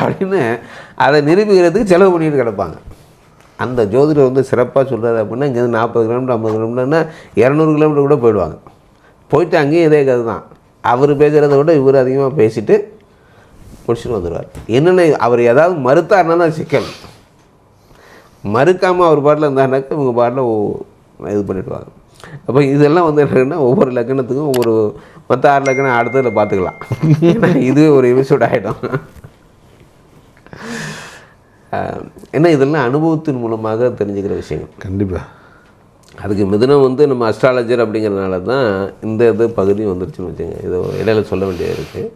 அப்படின்னு அதை நிரூபிக்கிறதுக்கு செலவு பண்ணிட்டு கிடப்பாங்க. அந்த ஜோதிடர் வந்து சிறப்பாக சொல்கிறாரு அப்படின்னா இங்கேருந்து நாற்பது கிலோமீட்டர் ஐம்பது கிலோமீட்டர்னா இரநூறு கிலோமீட்டர் கூட போயிடுவாங்க. போயிட்டு அங்கேயும் இதே கதை தான். அவர் பேசுகிறத விட இவர் அதிகமாக பேசிட்டு முடிச்சுட்டு வந்துடுவார் என்னென்ன அவர் ஏதாவது மறுத்தாருன்னா தான் சிக்கல். மறுக்காமல் அவர் பாட்டில் இருந்தாருனாக்கா இவங்க பாட்டில் இது பண்ணிவிடுவாங்க அப்போ இதெல்லாம் வந்து என்னென்னா ஒவ்வொரு லக்கணத்துக்கும் ஒவ்வொரு மற்ற ஆறு லக்கணம் அடுத்ததில் பார்த்துக்கலாம் ஏன்னா இதுவே ஒரு எபிசோட் ஆகிடும் ஏன்னா இதெல்லாம் அனுபவத்தின் மூலமாக தெரிஞ்சுக்கிற விஷயங்கள். கண்டிப்பாக அதுக்கு மிதுனம் வந்து நம்ம அஸ்ட்ராலஜர் அப்படிங்கிறதுனால தான் இந்த இது பகுதி வந்துருச்சுன்னு வச்சுங்க இதை இடையில சொல்ல வேண்டியது இருக்குது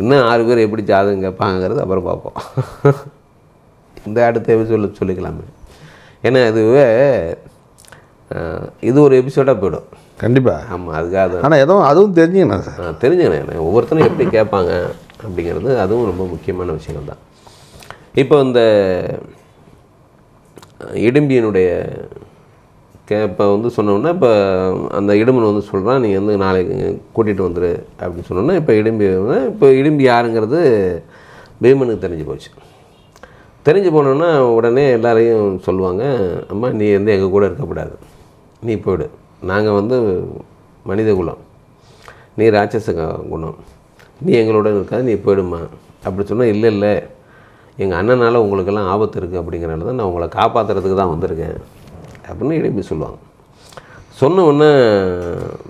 இன்னும் ஆறு பேர் எப்படி ஜாதகம் கேட்பாங்கிறது அப்புறம் பார்ப்போம். இந்த அடுத்த எபிசோடில் சொல்லிக்கலாமே. ஏன்னா இதுவே இது ஒரு எபிசோடாக போயிடும். கண்டிப்பாக ஆமாம் அதுக்காக தான். ஆனால் எதுவும் அதுவும் தெரிஞ்சுக்கணும் சார். நான் தெரிஞ்சுக்கிறேன் ஒவ்வொருத்தரும் எப்படி கேட்பாங்க அப்படிங்கிறது அதுவும் ரொம்ப முக்கியமான விஷயங்கள் தான். இப்போ இந்த இடும்பியனுடைய கே இப்போ வந்து சொன்னோன்னா இப்போ அந்த இடும்பன் வந்து சொல்கிறான் நீ வந்து நாளைக்கு கூட்டிகிட்டு வந்துரு அப்படின்னு சொன்னோன்னா இப்போ இடும்பி இப்போ இடும்பி யாருங்கிறது பீமனுக்கு தெரிஞ்சு போச்சு. தெரிஞ்சு போனோன்னா உடனே எல்லாரையும் சொல்லுவாங்க அம்மா நீ வந்து எங்கள் கூட இருக்கக்கூடாது நீ போயிடு. நாங்கள் வந்து மனித குலம். நீ ராட்சச குணம். நீ எங்களோட இருக்காது நீ போயிடுமா. அப்படி சொன்னால் இல்லை இல்லை. எங்கள் அண்ணனால் உங்களுக்கெல்லாம் ஆபத்து இருக்குது அப்படிங்கிறனால தான் நான் உங்களை காப்பாற்றுறதுக்கு தான் வந்திருக்கேன். அப்படின்னு இடைப்பி சொல்லுவாங்க. சொன்ன உடனே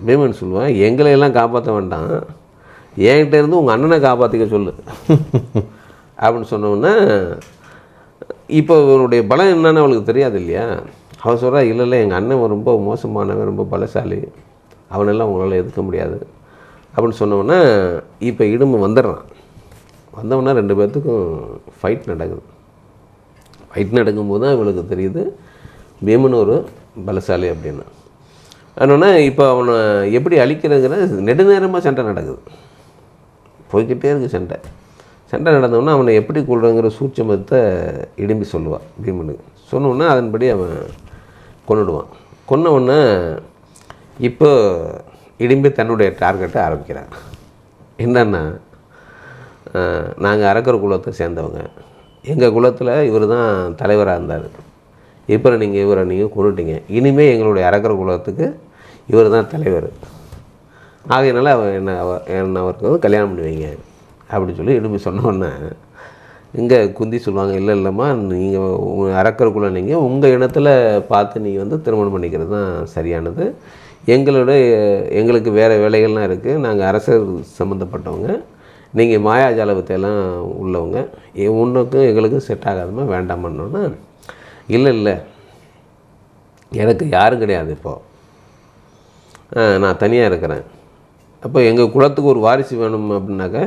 பீமன் சொல்லுவான் எங்களை எல்லாம் காப்பாற்ற வேண்டாம். என்கிட்ட இருந்து உங்கள் அண்ணனை காப்பாற்றிக்க சொல்லு. அப்படின்னு சொன்ன இப்போ இவனுடைய பலம் என்னன்னு அவளுக்கு தெரியாது இல்லையா? அவன் சொல்கிறா இல்லை இல்லை எங்கள் அண்ணன் ரொம்ப மோசமானவன் ரொம்ப பலசாலி. அவனெல்லாம் உங்களால் எதுக்க முடியாது. அப்படின்னு சொன்னோன்னா இப்போ இடும்பு வந்துடுறான். வந்தவொடனே ரெண்டு பேர்த்துக்கும் ஃபைட் நடக்குது. ஃபைட் நடக்கும்போது தான் இவளுக்கு தெரியுது பீமன் ஒரு பலசாலி அப்படின்னு. அதனால் இப்போ அவனை எப்படி அழிக்கிறதுங்கிற நெடுநேரமாக சண்டை நடக்குது. போய்கிட்டே இருக்கு சண்டை. சண்டை நடந்தவொடனே அவனை எப்படி கொள்றங்கிற சூட்சமத்தை இடும்பி சொல்லுவாள் பீமனுக்கு. சொன்னோன்னா அதன்படி அவன் கொண்டுடுவான் கொன்ன உடனே இப்போ இடிம்பி தன்னுடைய டார்கெட்டை ஆரம்பிக்கிறான் என்னென்னா நாங்கள் அரக்கர் குலத்தை சேர்ந்தவங்க. எங்கள் குலத்தில் இவர் தான் தலைவராக இருந்தார். இப்போ நீங்கள் இவரை நீங்கள் கொண்டுட்டீங்க இனிமேல் எங்களுடைய அரக்கர் குலத்துக்கு இவர் தான் தலைவர். ஆகையினால அவர் என்ன என்ன அவருக்கு வந்து கல்யாணம் பண்ணுவீங்க அப்படின்னு சொல்லி இடும்பி சொன்னோன்னே இங்கே குந்தி சொல்லுவாங்க இல்லை இல்லைம்மா நீங்கள் உங்கள் அரக்கருக்குள்ளே நீங்கள் உங்கள் இனத்தில் பார்த்து நீங்கள் வந்து திருமணம் பண்ணிக்கிறது தான் சரியானது. எங்களோட எங்களுக்கு வேறு வேலைகள்லாம் இருக்குது நாங்கள் அரசர் சம்மந்தப்பட்டவங்க நீங்கள் மாயாஜால வித்தையெல்லாம் உள்ளவங்க. உன்னுக்கும் எங்களுக்கும் செட் ஆகாதமா பண்ணோன்னா இல்லை இல்லை. எனக்கு யாரும் கிடையாது இப்போது நான் தனியாக இருக்கிறேன். அப்போ எங்கள் குலத்துக்கு ஒரு வாரிசு வேணும் அப்படின்னாக்க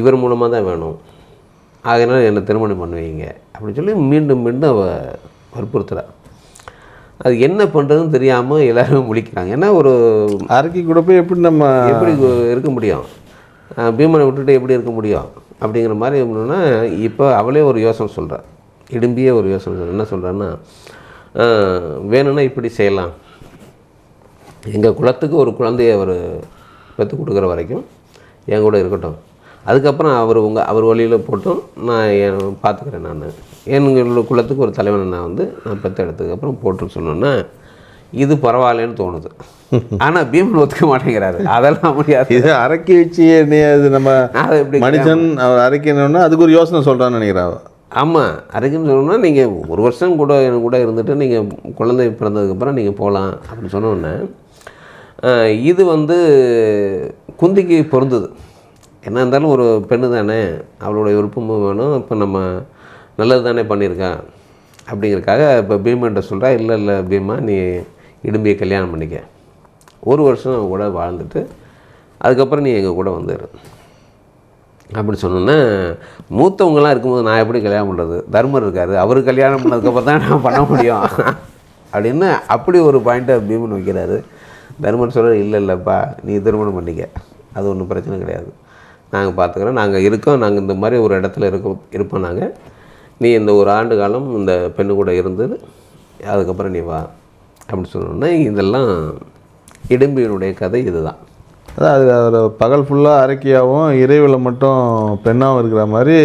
இவர் மூலமாக தான் வேணும். அதனால் என்னை திருமணம் பண்ணுவீங்க. அப்படின்னு சொல்லி மீண்டும் மீண்டும் அவ வற்புறுத்துறா. அது என்ன பண்ணுறதுன்னு தெரியாமல் எல்லாரும் முழிக்கிறாங்க. ஏன்னா ஒரு அரக்கி கூட போய் எப்படி நம்ம எப்படி இருக்க முடியும்? பீமனை விட்டுட்டு எப்படி இருக்க முடியும்? அப்படிங்கிற மாதிரி எப்படின்னா இப்போ அவளே ஒரு யோசனை சொல்கிறா இடும்பியே ஒரு யோசனை சொல்றா. என்ன சொல்கிறான்னா வேணும்னா இப்படி செய்யலாம். எங்கள் குலத்துக்கு ஒரு குழந்தைய அவர் பெற்று கொடுக்குற வரைக்கும் என் கூட இருக்கட்டும். அதுக்கப்புறம் அவர் உங்கள் அவர் வழியில் போட்டும் நான் என் பார்த்துக்கிறேன் நான். எங்கள் குலத்துக்கு ஒரு தலைவனை நான் வந்து நான் பெற்ற எடுத்ததுக்கப்புறம் போட்டு சொன்னோன்னா இது பரவாயில்லன்னு தோணுது. ஆனால் பீமன் ஒத்துக்க மாட்டேங்கிறாரு. அதெல்லாம் முடியாது. இது அரக்கி வச்சு அது நம்ம மனுஷன் அவர் அரைக்கணும்னா அதுக்கு ஒரு யோசனை சொல்கிறான்னு நினைக்கிறேன். ஆமாம் அதுக்குன்னு சொல்லணும்னா நீங்கள் ஒரு வருஷம் கூட எனக்கு கூட இருந்துட்டு நீங்கள் குழந்தை பிறந்ததுக்கப்புறம் நீங்கள் போகலாம் அப்படின்னு சொன்னோன்னே இது வந்து குந்திக்கு பொருந்தது. என்ன இருந்தாலும் ஒரு பெண்ணு தானே அவளுடைய விருப்பமும் வேணும் இப்போ நம்ம நல்லது தானே பண்ணியிருக்கா? அப்படிங்கிறக்காக இப்போ பீமான்ட்ட சொல்கிறா இல்லை இல்லை பீமா நீ இடும்பியை கல்யாணம் பண்ணிக்க. ஒரு வருஷம் அவன் கூட வாழ்ந்துட்டு அதுக்கப்புறம் நீ எங்கள் கூட வந்துடு அப்படி சொன்னோன்னா மூத்தவங்களாம் இருக்கும்போது நான் எப்படி கல்யாணம் பண்ணுறது தர்மர் இருக்கார் அவர் கல்யாணம் பண்ணதுக்கப்புறம் தான் நான் பண்ண முடியும். அப்படின்னு அப்படி ஒரு பாயிண்ட்டை பீமன் வைக்கிறாரு. தர்மர் சொல்கிற இல்லை இல்லைப்பா நீ திருமணம் பண்ணிக்க அது ஒன்றும் பிரச்சனை கிடையாது. நாங்கள் பார்த்துக்குறோம் நாங்கள் இருக்கோம். நாங்கள் இந்த மாதிரி ஒரு இடத்துல இருக்க இருப்போம் நாங்கள் நீ இந்த ஒரு ஆண்டு காலம் இந்த பெண்ணு கூட இருந்தது. அதுக்கப்புறம் நீ வா. அப்படின்னு சொன்னோன்னே இதெல்லாம் இடும்பியினுடைய கதை இதுதான். அதான் அது அதில் பகல் ஃபுல்லாக அரக்கியாகவும் இரவில் மட்டும் பெண்ணாகவும் இருக்கிற மாதிரி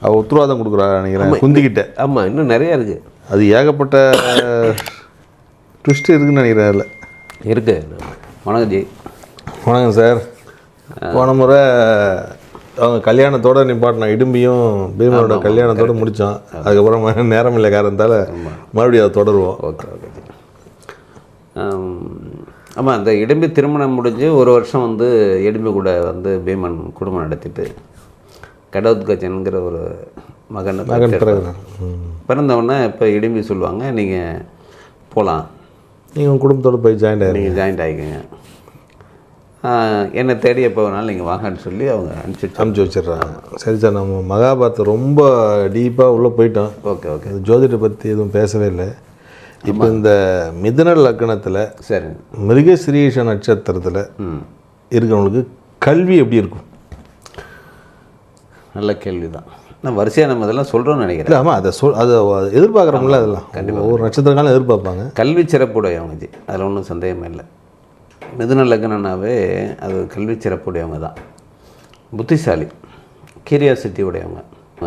அவள் உத்தரவாதம் கொடுக்குறா நினைக்கிறேன் குந்திக்கிட்ட. ஆமாம் இன்னும் நிறையா இருக்குது அது ஏகப்பட்ட ட்விஸ்ட் இருக்குன்னு நினைக்கிறேன் அதில். இருக்கு. வணக்கம் ஜி. வணக்கம் சார். போன முறை அவங்க கல்யாணத்தோட நிப்பாட்டினோம் இடும்பியும் பீமனோட கல்யாணத்தோட முடித்தோம் அதுக்கப்புறம் நேரம் இல்லை காரணத்தால் மறுபடியும் அதை தொடருவோம். ஓகே ஆமாம் அந்த இடும்பி திருமணம் முடிஞ்சு ஒரு வருஷம் வந்து இடும்பி கூட வந்து பீமன் குடும்பம் நடத்திட்டு கடவுத்கஜன்கிற ஒரு மகன் மகன் பிறந்தவொடனே இப்போ இடும்பி சொல்லுவாங்க நீங்கள் போகலாம் நீங்கள் குடும்பத்தோட போய் ஜாயின் ஆயிருங்க. நீங்கள் ஜாயின்ட் ஆகிக்கங்க என்னை தேடி எப்போ வேணாலும் நீங்கள் வாங்கன்னு சொல்லி அவங்க அனுப்பிச்சி அனுப்பிச்சி வச்சிடுறாங்க. சரி சார் நம்ம மகாபாரத்தை ரொம்ப டீப்பாக உள்ளே போயிட்டோம். Okay okay. இது ஜோதிட பற்றி எதுவும் பேசவே இல்லை. இப்போ இந்த மிதுன லக்கணத்தில் சரி. மிருகசிரீஷ நட்சத்திரத்தில் ம். இருக்கிறவங்களுக்கு கல்வி எப்படி இருக்கும்? நல்ல கேள்வி தான் நான் வரிசையாக நம்ம இதெல்லாம் சொல்கிறோன்னு நினைக்கிறேன். ஆமாம் அதை சொல் அதை எதிர்பார்க்குறோம்ல அதெல்லாம். ஒவ்வொரு நட்சத்திரக்காலம் எதிர்பார்ப்பாங்க. கல்வி சிறப்புடையவங்க ஜி. அதில் ஒன்றும் சந்தேகமே இல்லை. மிதுன லக்னனாவே அது கல்வி சிறப்புடையவங்க தான். புத்திசாலி கியூரியாசிட்டி உடையவங்க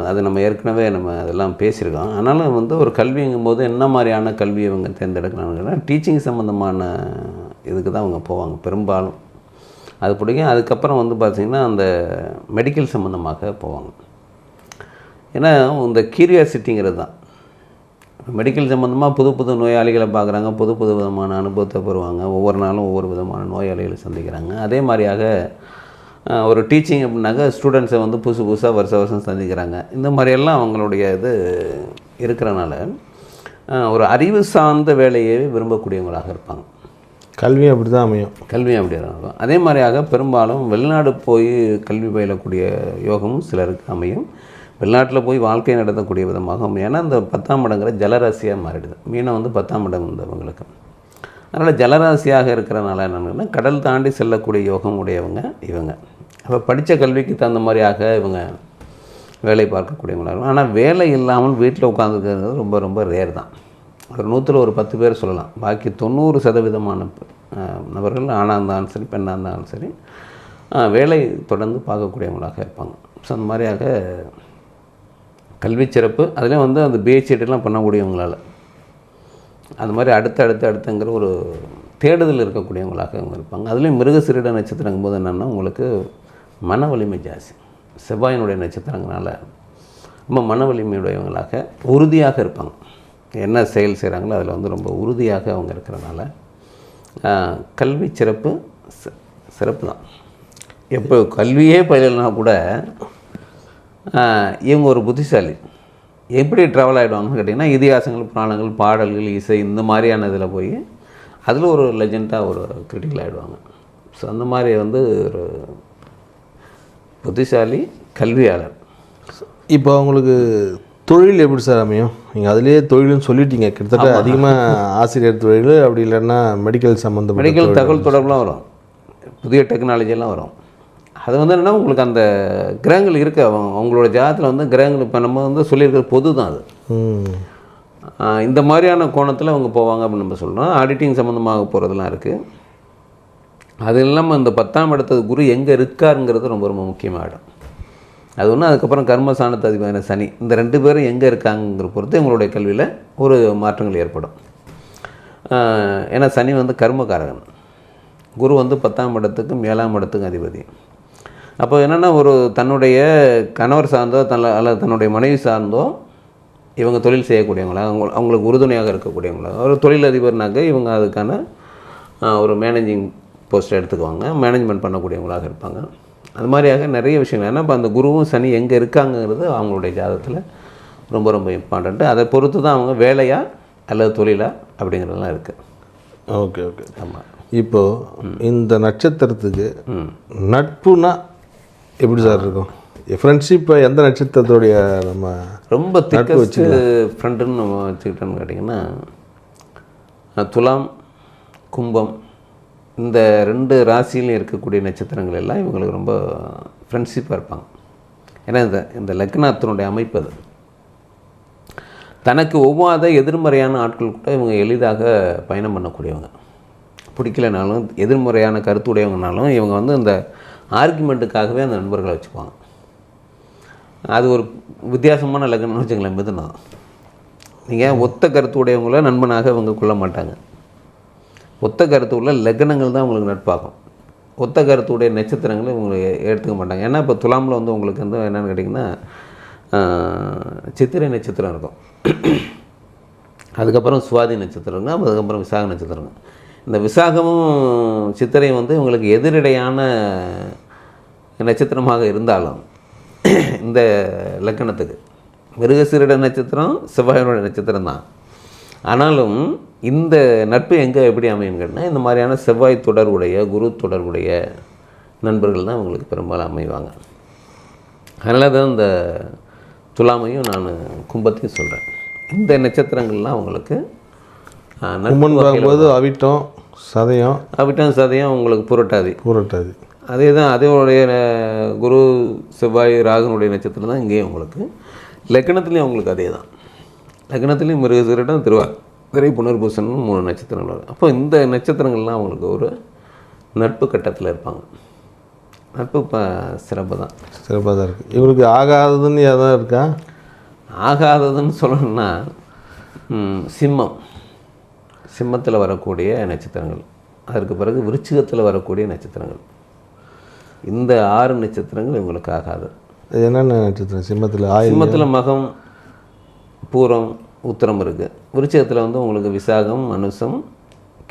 அது நம்ம ஏற்கனவே நம்ம அதெல்லாம் பேசியிருக்கோம். ஆனாலும் வந்து ஒரு கல்விங்கும் போது என்ன மாதிரியான கல்வி இவங்க தேர்ந்தெடுக்கிறாங்கன்னா டீச்சிங் சம்மந்தமான இதுக்கு தான் அவங்க போவாங்க பெரும்பாலும். அது பிடிக்கும். அதுக்கப்புறம் வந்து பார்த்திங்கன்னா அந்த மெடிக்கல் சம்மந்தமாக போவாங்க. ஏன்னா இந்த கியூரியாசிட்டிங்கிறது தான். மெடிக்கல் சம்மந்தமாக புது புது நோயாளிகளை பார்க்குறாங்க புது புது விதமான அனுபவத்தை பெறுவாங்க. ஒவ்வொரு நாளும் ஒவ்வொரு விதமான நோயாளிகளை சந்திக்கிறாங்க. அதே மாதிரியாக ஒரு டீச்சிங் அப்படின்னாக்கா ஸ்டூடெண்ட்ஸை வந்து புதுசு புதுசாக வருஷ வருஷம் சந்திக்கிறாங்க. இந்த மாதிரியெல்லாம் அவங்களுடைய இது இருக்கிறனால ஒரு அறிவு சார்ந்த வேலையை விரும்பக்கூடியவங்களாக இருப்பாங்க. கல்வியும் அப்படி தான் அமையும். கல்வி அப்படி இருக்கும். அதே மாதிரியாக பெரும்பாலும் வெளிநாடு போய் கல்வி பயிலக்கூடிய யோகமும் சிலருக்கு அமையும். வெளிநாட்டில் போய் வாழ்க்கை நடத்தக்கூடிய விதமாகும் ஏன்னா இந்த பத்தாம் இடங்கிற ஜலராசியாக மாறிடுது. மீனம் வந்து பத்தாம் இடம் வந்தவங்களுக்கு. அதனால் ஜலராசியாக இருக்கிறனால என்னென்னா கடல் தாண்டி செல்லக்கூடிய யோகம் உடையவங்க இவங்க. அப்போ படித்த கல்விக்கு தகுந்த மாதிரியாக இவங்க வேலை பார்க்கக்கூடியவங்களாக ஆனால் வேலை இல்லாமல் வீட்டில் உட்காந்துருக்கிறது ரொம்ப ரொம்ப ரேர் தான். ஒரு நூற்றில் ஒரு பத்து பேர் சொல்லலாம். பாக்கி தொண்ணூறு சதவீதமான நபர்கள் ஆணாக இருந்தாலும் சரி பெண்ணாக இருந்தாலும் சரி வேலை தொடர்ந்து பார்க்கக்கூடியவங்களாக இருப்பாங்க. ஸோ அந்த மாதிரியாக கல்வி சிறப்பு அதில் வந்து அந்த பிஹெச்டிலாம் பண்ணக்கூடியவங்களால் அது மாதிரி அடுத்து அடுத்து அடுத்துங்கிற ஒரு தேடுதல் இருக்கக்கூடியவங்களாக அவங்க இருப்பாங்க. அதுலேயும் மிருகசிரிட நட்சத்திரங்கும் போது என்னென்னா உங்களுக்கு மன வலிமை ஜாஸ்தி. செவ்வாயினுடைய நட்சத்திரங்கனால ரொம்ப மன வலிமையுடையவங்களாக உறுதியாக இருப்பாங்க. என்ன செயல் செய்கிறாங்களோ அதில் வந்து ரொம்ப உறுதியாக அவங்க இருக்கிறனால கல்வி சிறப்பு சிறப்பு தான் எப்போ கல்வியே பயிலனா கூட இவங்க ஒரு புத்திசாலி. எப்படி ட்ராவல் ஆகிடுவாங்கன்னு கேட்டிங்கன்னா இதிகாசங்கள் புராணங்கள் பாடல்கள் இசை இந்த மாதிரியான இதில் போய் அதில் ஒரு லெஜெண்டாக ஒரு கிரிட்டிக்கல் ஆகிடுவாங்க ஸோ அந்த மாதிரி வந்து ஒரு புத்திசாலி கல்வியாளர். இப்போ அவங்களுக்கு தொழில் எப்படி சார் அமையும்? நீங்கள் அதுலேயே தொழில்னு சொல்லிட்டீங்க. கிட்டத்தட்ட அதிகமாக ஆசிரியர் தொழில் அப்படி இல்லைன்னா மெடிக்கல் சம்மந்தப்பட்ட மெடிக்கல் தகவல் தொடர்புலாம் வரும். புதிய டெக்னாலஜியெல்லாம் வரும். அது வந்து என்னென்னா உங்களுக்கு அந்த கிரகங்கள் இருக்குது அவங்க அவங்களோட ஜாதத்தில் வந்து கிரகங்கள் இப்போ நம்ம வந்து சொல்லியிருக்கிறது பொது தான் அது இந்த மாதிரியான கோணத்தில் அவங்க போவாங்க அப்படின்னு நம்ம சொல்கிறோம் ஆடிட்டிங் சம்மந்தமாக போகிறதுலாம் இருக்குது அது இல்லாமல் இந்த பத்தாம் இடத்தது குரு எங்கே இருக்காருங்கிறது ரொம்ப ரொம்ப முக்கியமாகிடும் அது ஒன்று அதுக்கப்புறம் கர்மசானத்து அதிபதியான சனி. இந்த ரெண்டு பேரும் எங்கே இருக்காங்கிற பொறுத்து எங்களுடைய கல்வியில் ஒரு மாற்றங்கள் ஏற்படும். ஏன்னா சனி வந்து கர்மகாரகன் குரு வந்து பத்தாம் இடத்துக்கும் ஏழாம் இடத்துக்கும் அதிபதி. அப்போ என்னென்னா ஒரு தன்னுடைய கணவர் சார்ந்தோ தன்ன அல்லது தன்னுடைய மனைவி சார்ந்தோ இவங்க தொழில் செய்யக்கூடியவங்களா? அவங்க அவங்களுக்கு உறுதுணையாக இருக்கக்கூடியவங்களா? ஒரு தொழிலதிபர்னாக்க இவங்க அதுக்கான ஒரு மேனேஜிங் போஸ்ட் எடுத்துக்குவாங்க. மேனேஜ்மெண்ட் பண்ணக்கூடியவங்களாக இருப்பாங்க. அது மாதிரியாக நிறைய விஷயங்கள். ஏன்னா இப்போ அந்த குருவும் சனி எங்கே இருக்காங்கங்கிறது அவங்களுடைய ஜாதகத்தில் ரொம்ப ரொம்ப இம்பார்ட்டண்ட்டு அதை பொறுத்து தான் அவங்க வேலையா அல்லது தொழிலா அப்படிங்கிறதெல்லாம் இருக்குது ஓகே ஓகே. ஆமாம் இப்போ இந்த நட்சத்திரத்துக்கு நட்புனா எப்படி சார் இருக்கும்? ஃப்ரெண்ட்ஷிப்பை எந்த நட்சத்திரத்துடைய நம்ம ரொம்ப திக்கஸ்ட் ஃப்ரெண்டுன்னு நம்ம வச்சுக்கிட்டோம்னு கேட்டிங்கன்னா துலாம் கும்பம் இந்த ரெண்டு ராசியிலையும் இருக்கக்கூடிய நட்சத்திரங்கள் எல்லாம் இவங்களுக்கு ரொம்ப ஃப்ரெண்ட்ஷிப்பாக இருப்பாங்க. ஏன்னா இந்த இந்த லக்னாத்தினுடைய அமைப்பு அது. தனக்கு ஒவ்வாத எதிர்மறையான ஆட்கள் கூட இவங்க எளிதாக பயணம் பண்ணக்கூடியவங்க. பிடிக்கலைனாலும் எதிர்மறையான கருத்து உடையவங்கனாலும் இவங்க வந்து இந்த ஆர்குமெண்ட்டுக்காகவே அந்த நண்பர்களை வச்சுக்குவாங்க. அது ஒரு வித்தியாசமான லக்னம்னு வச்சுங்களேன் மிதுனம் நீங்கள் ஒத்த கருத்து உடையவங்கள நண்பனாக இவங்க கொள்ள மாட்டாங்க. ஒத்த கருத்து உள்ள லக்னங்கள் தான் உங்களுக்கு நட்பாகும். ஒத்த கருத்துடைய நட்சத்திரங்களை இவங்க எடுத்துக்க மாட்டாங்க. ஏன்னா இப்போ துலாமில் வந்து உங்களுக்கு வந்து என்னென்னு கேட்டிங்கன்னா சித்திரை நட்சத்திரம் இருக்கும். அதுக்கப்புறம் சுவாதி நட்சத்திரம் அதுக்கப்புறம் விசாக நட்சத்திரங்க இந்த விசாகமும் சித்திரையும் வந்து உங்களுக்கு எதிரிடையான நட்சத்திரமாக இருந்தாலும் இந்த லக்கணத்துக்கு. மிருகசீரிட நட்சத்திரம் செவ்வாயோட நட்சத்திரம் தான். ஆனாலும் இந்த நட்பு எங்கே எப்படி அமையும் கேட்டால் இந்த மாதிரியான செவ்வாய் தொடர்புடைய குரு தொடர்புடைய நண்பர்கள் தான் உங்களுக்கு பெரும்பாலும் அமைவாங்க. அதனால தான் இந்த துலாமையும் நான் கும்பத்தையும் சொல்கிறேன் இந்த நட்சத்திரங்கள்லாம் நட்பு கும்பன் பார்க்கும்போது அவிட்டம் சதயம் அவிட்டம் சதயம் உங்களுக்கு புரட்டாதி. பூரட்டாதி. அதே தான் அதேவுடைய அஹ், குரு செவ்வாய் ராகனுடைய நட்சத்திரம் தான் இங்கேயும் உங்களுக்கு. லக்னத்துலேயும் உங்களுக்கு அதே தான் லக்னத்துலேயும் மிருகசீரிடம் திருவா திரை புனர்பூசன் மூணு நட்சத்திரங்கள் அப்போ இந்த நட்சத்திரங்கள்லாம் அவங்களுக்கு ஒரு நட்பு கட்டத்தில் இருப்பாங்க. நட்பு இப்போ சிறப்பு தான். சிறப்பாக தான் இருக்குது இவருக்கு ஆகாததுன்னு எதாவது இருக்கா? ஆகாததுன்னு சொல்லணும்னா சிம்மம். சிம்மத்தில் வரக்கூடிய நட்சத்திரங்கள். அதற்கு பிறகு விருச்சிகத்தில் வரக்கூடிய நட்சத்திரங்கள். இந்த ஆறு நட்சத்திரங்கள் இவங்களுக்கு ஆகாது. இது என்னென்ன நட்சத்திரம்? சிம்மத்தில் சிம்மத்தில் மகம் பூரம் உத்திரம் இருக்குது விருச்சிகத்தில் வந்து உங்களுக்கு விசாகம் அனுசம்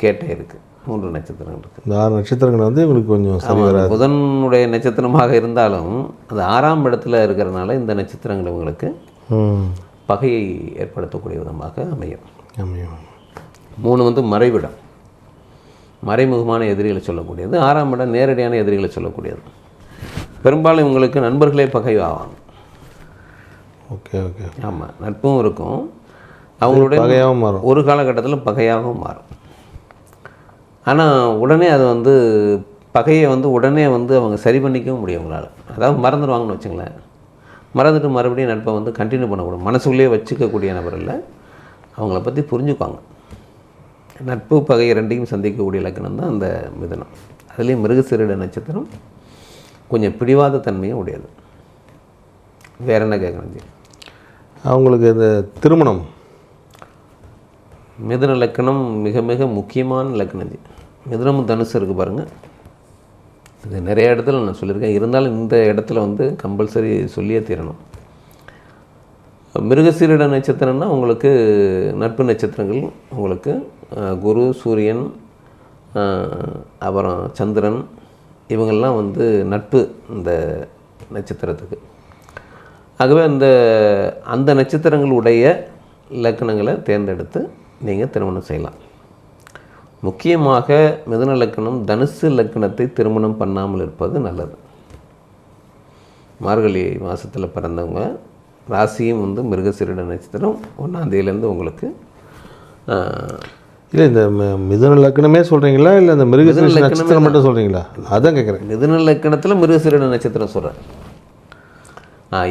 கேட்டை இருக்குது மூன்று நட்சத்திரங்கள் இருக்குது இந்த ஆறு நட்சத்திரங்கள் வந்து இவங்களுக்கு கொஞ்சம் புதனுடைய நட்சத்திரமாக இருந்தாலும் அது ஆறாம் இடத்துல இருக்கிறனால இந்த நட்சத்திரங்கள் இவங்களுக்கு பகையை ஏற்படுத்தக்கூடிய விதமாக அமையும். அமையும். மூணு வந்து மறைவிடம். மறைமுகமான எதிரிகளை சொல்லக்கூடியது. ஆறாம் இடம் நேரடியான எதிரிகளை சொல்லக்கூடியது. பெரும்பாலும் இவங்களுக்கு நண்பர்களே பகை ஆவாங்க. Okay okay. ஆமாம் நட்பும் இருக்கும். அவங்களுடைய பகையாகவும் மாறும். ஒரு காலகட்டத்தில் பகையாகவும் மாறும். ஆனால் உடனே அது வந்து பகையை வந்து உடனே வந்து அவங்க சரி பண்ணிக்கவும் முடியும் அவங்களால. அதாவது மறந்துடுவாங்கன்னு வச்சுங்களேன். மறந்துட்டு மறுபடியும் நட்பை வந்து கண்டினியூ பண்ணக்கூடாது. மனசுக்குள்ளேயே வச்சுக்கக்கூடிய நபர் இல்லை. அவங்கள பற்றி புரிஞ்சுக்குவாங்க. நட்பு பகை ரெண்டையும் சந்திக்கக்கூடிய இலக்கணம் தான் அந்த மிதனம். அதுலேயும் மிருகசீரிட நட்சத்திரம் கொஞ்சம் பிடிவாத தன்மையும் உடையது. வேற என்ன கேட்கணும் ஜி அவங்களுக்கு இந்த திருமணம். மிதுன லக்கணம் மிக மிக முக்கியமான லக்கணம் இது மிதுனமும் தனுசு இருக்குது பாருங்கள் இது நிறைய இடத்துல நான் சொல்லியிருக்கேன். இருந்தாலும் இந்த இடத்துல வந்து கம்பல்சரி சொல்லியே தீரணும். மிருகசீரிட நட்சத்திரம்னா உங்களுக்கு நட்பு நட்சத்திரங்கள் உங்களுக்கு குரு சூரியன் அப்புறம் சந்திரன் இவங்கெல்லாம் வந்து நட்பு இந்த நட்சத்திரத்துக்கு. ஆகவே அந்த அந்த நட்சத்திரங்களுடைய லக்கணங்களை தேர்ந்தெடுத்து நீங்கள் திருமணம் செய்யலாம். முக்கியமாக மிதன லக்கணம் தனுசு லக்கணத்தை திருமணம் பண்ணாமல் இருப்பது நல்லது. மார்கழி மாதத்தில் பிறந்தவங்க ராசியும் வந்து மிருகசீரிட நட்சத்திரம் ஒன்றாந்தேதியிலேருந்து உங்களுக்கு இல்லை இந்த மிதுன லக்னமே சொல்கிறீங்களா இல்லை இந்த மிருகசீரிஷ நட்சத்திரம் மட்டும் சொல்கிறீங்களா அதான் கேட்குறேன் மிதுன லக்கணத்தில் மிருகசீரிட நட்சத்திரம் சொல்கிறேன்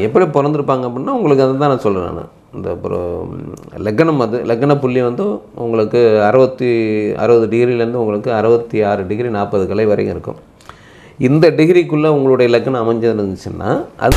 எப்படி பிறந்திருப்பாங்க அப்படின்னா உங்களுக்கு அதை தான் நான் சொல்கிறேன் நான். இந்த அப்புறம் லக்னம் அது லக்ன புள்ளி வந்து உங்களுக்கு அறுபத்தி அறுபது டிகிரிலேருந்து உங்களுக்கு அறுபத்தி ஆறு டிகிரி நாற்பது கலை வரைக்கும் இருக்கும். இந்த டிகிரிக்குள்ளே உங்களுடைய லக்னம் அமைஞ்சிருந்துச்சுன்னா அது